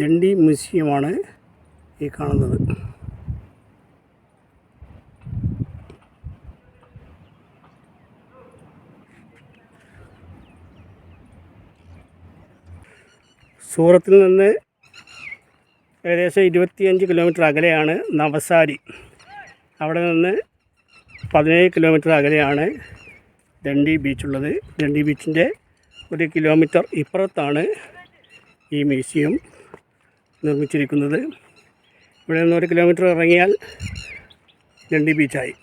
ദണ്ഡി മ്യൂസിയമാണ് ഈ കാണുന്നത്. സൂറത്തിൽ നിന്ന് ഏകദേശം ഇരുപത്തിയഞ്ച് കിലോമീറ്റർ അകലെയാണ് നവസാരി. അവിടെ നിന്ന് പതിനേഴ് കിലോമീറ്റർ അകലെയാണ് ദണ്ഡി ബീച്ചുള്ളത്. ദണ്ഡി ബീച്ചിന്റെ ഒരു കിലോമീറ്റർ ഇപ്പുറത്താണ് ഈ മ്യൂസിയം. നിർമ്മിച്ചിരിക്കുന്നത്. ഇവിടെ നിന്ന് ഒരു കിലോമീറ്റർ ഇറങ്ങിയാൽ ഡണ്ടി ബീച്ചായി.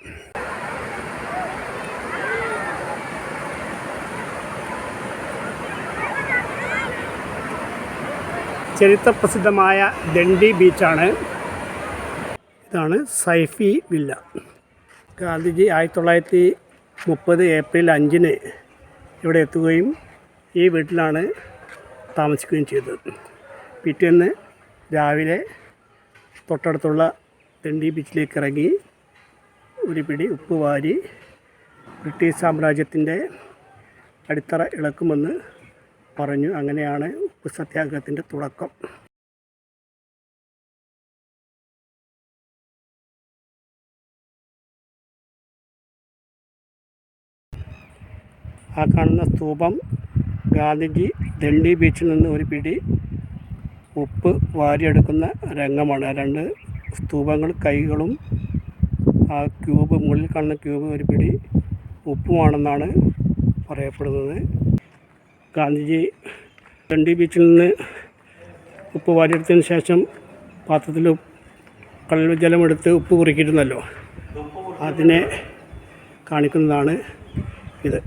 ചരിത്രപ്രസിദ്ധമായ ദണ്ഡി ബീച്ചാണ്. ഇതാണ് സൈഫി വില്ല. ഗാന്ധിജി ആയിരത്തി തൊള്ളായിരത്തി മുപ്പത് ഏപ്രിൽ അഞ്ചിന് ഇവിടെ എത്തുകയും ഈ വീട്ടിലാണ് താമസിക്കുകയും ചെയ്തത്. പിറ്റേന്ന് രാവിലെ തൊട്ടടുത്തുള്ള ദണ്ഡി ബീച്ചിലേക്ക് ഇറങ്ങി ഒരു പിടി ഉപ്പ് വാരി ബ്രിട്ടീഷ് സാമ്രാജ്യത്തിന്റെ അടിത്തറ ഇളക്കുമെന്ന് പറഞ്ഞു. അങ്ങനെയാണ് ഉപ്പ് സത്യാഗ്രഹത്തിന്റെ തുടക്കം. ആ കാണുന്ന സ്തൂപം ഗാന്ധിജി ദണ്ഡി ബീച്ചിൽ നിന്ന് ഒരു പിടി ഉപ്പ് വാരിയെടുക്കുന്ന രംഗമാണ്. ആ രണ്ട് സ്തൂപങ്ങൾ കൈകളും ആ ക്യൂബ് മുകളിൽ കാണുന്ന ക്യൂബ് ഒരു പിടി ഉപ്പുമാണെന്നാണ് പറയപ്പെടുന്നത്. ഗാന്ധിജി ദണ്ഡി ബീച്ചിൽ നിന്ന് ഉപ്പ് വാരിയെടുത്തതിന് ശേഷം പാത്രത്തിൽ കടൽ ജലമെടുത്ത് ഉപ്പ് കുറിക്കിയിരുന്നല്ലോ. അതിനെ കാണിക്കുന്നതാണ് ഇത്.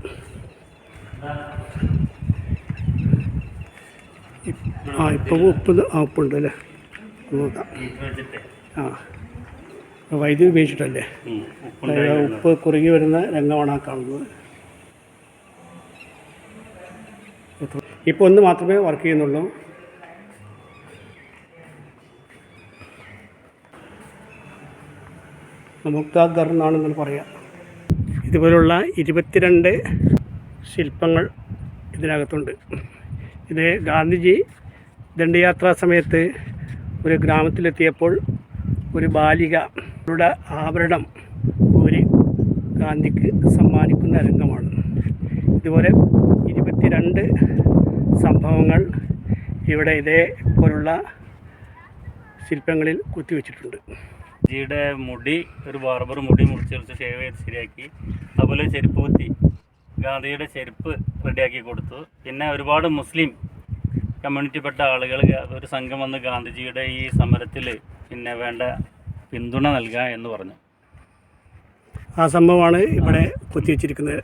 ആ ഇപ്പോൾ ഉപ്പ് ഉപ്പുണ്ട് അല്ലേ നോക്കാം. ആ. വൈദ്യുതി ഉപയോഗിച്ചിട്ടല്ലേ? ഉപ്പ് കുറുകി വരുന്ന രംഗമാണ് ആ കാണുന്നത്. ഇപ്പോൾ ഒന്ന് മാത്രമേ വർക്ക് ചെയ്യുന്നുള്ളൂ. മുക്താദർ എന്നാണെന്ന് പറയാം. ഇതുപോലുള്ള ഇരുപത്തിരണ്ട് ശില്പങ്ങൾ ഇതിനകത്തുണ്ട്. ഇത് ഗാന്ധിജി ദണ്ഡയാത്രാ സമയത്ത് ഒരു ഗ്രാമത്തിലെത്തിയപ്പോൾ ഒരു ബാലികയുടെ ആഭരണം ഒരു ഗാന്ധിക്ക് സമ്മാനിക്കുന്ന രംഗമാണ്. ഇതുപോലെ ഇരുപത്തിരണ്ട് സംഭവങ്ങൾ ഇവിടെ ഇതേപോലുള്ള ശില്പങ്ങളിൽ കുത്തിവെച്ചിട്ടുണ്ട്. ജിയുടെ മുടി ഒരു ബാർബർ മുടി മുറിച്ച് കുറച്ച് ഷേവ് ചെയ്ത് ശരിയാക്കി. അതുപോലെ ചെരുപ്പ് കുത്തി. ഗാന്ധിയുടെ ചെരുപ്പ് റെഡിയാക്കി കൊടുത്തു. പിന്നെ ഒരുപാട് മുസ്ലിം കമ്മ്യൂണിറ്റിപ്പെട്ട ആളുകൾ ഒരു സംഘം വന്ന് ഗാന്ധിജിയുടെ ഈ സമരത്തിൽ പിന്നെ വേണ്ട പിന്തുണ നൽകുക എന്ന് പറഞ്ഞു. ആ സംഭവമാണ് ഇവിടെ കുത്തിവെച്ചിരിക്കുന്നത്.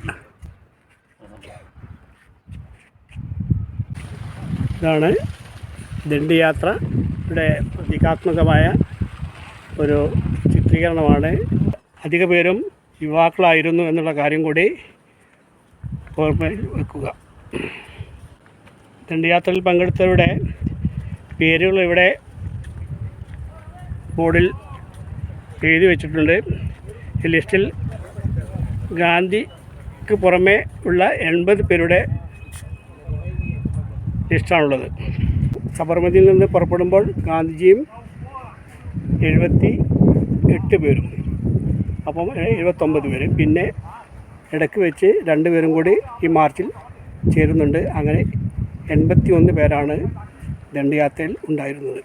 ഇതാണ് ദണ്ഡിയാത്രയുടെ പ്രതീകാത്മകമായ ഒരു ചിത്രീകരണമാണ്. അധിക പേരും യുവാക്കളായിരുന്നു എന്നുള്ള കാര്യം കൂടി ഓർമ്മ വെക്കുക. ദണ്ഡിയാത്രയിൽ പങ്കെടുത്തവരുടെ പേരുകൾ ഇവിടെ ബോർഡിൽ എഴുതി വെച്ചിട്ടുണ്ട്. ഈ ലിസ്റ്റിൽ ഗാന്ധിക്ക് പുറമേ ഉള്ള എൺപത് പേരുടെ ലിസ്റ്റാണുള്ളത്. സബർമതിയിൽ നിന്ന് പുറപ്പെടുമ്പോൾ ഗാന്ധിജിയും എഴുപത്തി എട്ട് പേരും. അപ്പം എഴുപത്തൊമ്പത് പേര്. പിന്നെ ഇടയ്ക്ക് വെച്ച് രണ്ട് പേരും കൂടി ഈ മാർച്ചിൽ ചേരുന്നുണ്ട്. അങ്ങനെ എൺപത്തി ഒന്ന് പേരാണ് ദണ്ഡയാത്രയിൽ ഉണ്ടായിരുന്നത്.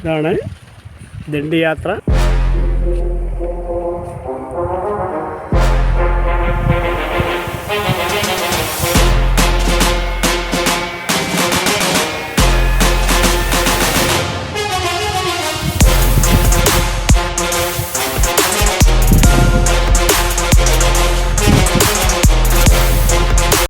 ഇതാണ് ദണ്ഡിയാത്ര